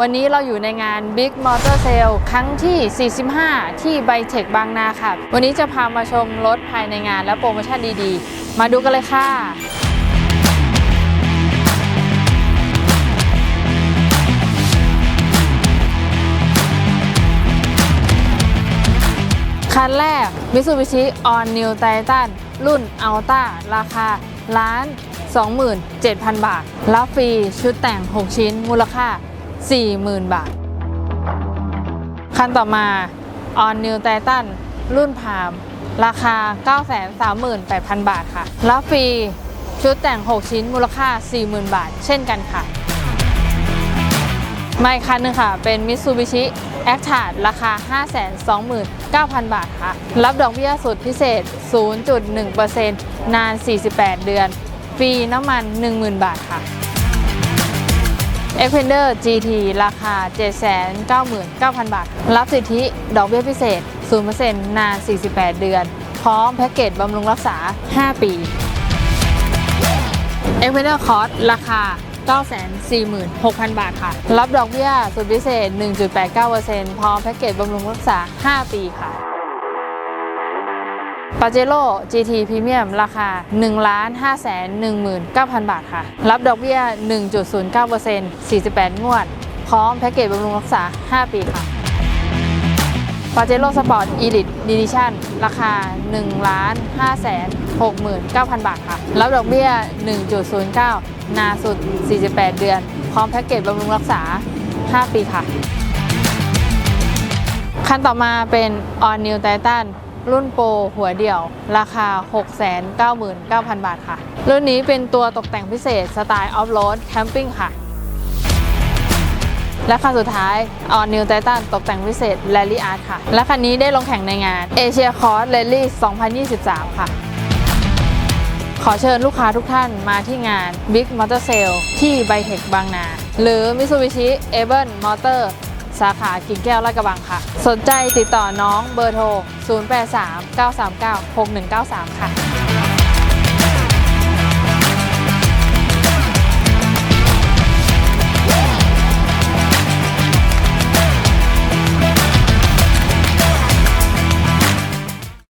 วันนี้เราอยู่ในงาน Big Motor Sale ครั้งที่ 45 ที่ไบเทคบางนาค่ะ วันนี้จะพามาชมรถภายในงานและโปรโมชั่นดีๆ มาดูกันเลยค่ะคันแรก Mitsubishi On New Titan รุ่น Alta ราคาล้าน 27,000 บาท รับฟรีชุดแต่ง 6 ชิ้น มูลค่า 40,000 บาท คันต่อมา On New Titan รุ่นพาม ราคา 938,000 บาทค่ะ รับฟรีชุดแต่ง 6 ชิ้นมูลค่า 40,000 บาท เช่นกันค่ะมาอีกคันหนึงค่ะ เป็น Mitsubishi a c t a r ราคา 529,000 บาทค่ะ รับดอกเบี้ยสุดพิเศษ 0.1%นาน 48 เดือน ฟรีน้ำมัน 10,000 บาทค่ะ e x p e n d e r GT ราคา 799,000 บาท รับสิทธิดอกเบี้ยพิเศษ 0%นาน 48 เดือน พร้อมแพ็กเกจบำรุงรักษา 5 ปี e x p e n d e r Cost ราคา 946,000 บาทค่ะ รับดอกเบี้ยสุดพิเศษ 1.89%พร้อมแพ็กเกจบำรุงรักษา 5 ปีค่ะ ปาเจโร่ GT Premium ราคา 1 5 1 9 0 0 0 บาทค่ะ รับดอกเบี้ย 1.09% 48 งวด พร้อมแพ็กเกจบำรุงรักษา 5 ปีค่ะปาเจโร่สปอร์ตอีลิทดิดิชั่นราคา 1 5 6 9 0 0 บาทค่ะ รับดอกเบี้ย 1.09 นาสุด 48 เดือน พร้อมแพ็กเกจบำรุงรักษา 5 ปีค่ะ คันต่อมาเป็น On New Titan รุ่นโปรหัวเดี่ยว ราคา 699,000 บาทค่ะ รุ่นนี้เป็นตัวตกแต่งพิเศษสไตล์ออฟโรดแคมปิ้งค่ะ และคันสุดท้าย On New Titan ตกแต่งพิเศษ Rally Art ค่ะ และคันนี้ได้ลงแข่งในงาน Asia Cross Rally 2023 ค่ะ ขอเชิญลูกค้าทุกท่านมาที่งาน Big Motor Sale ที่ไบเทคบางนา หรือ Mitsubishi a b e l Motor สาขากิ่งแก้วลาดกระบังค่ะ สนใจติดต่อน้องเบอร์โทร 083 939 6193 ค่ะ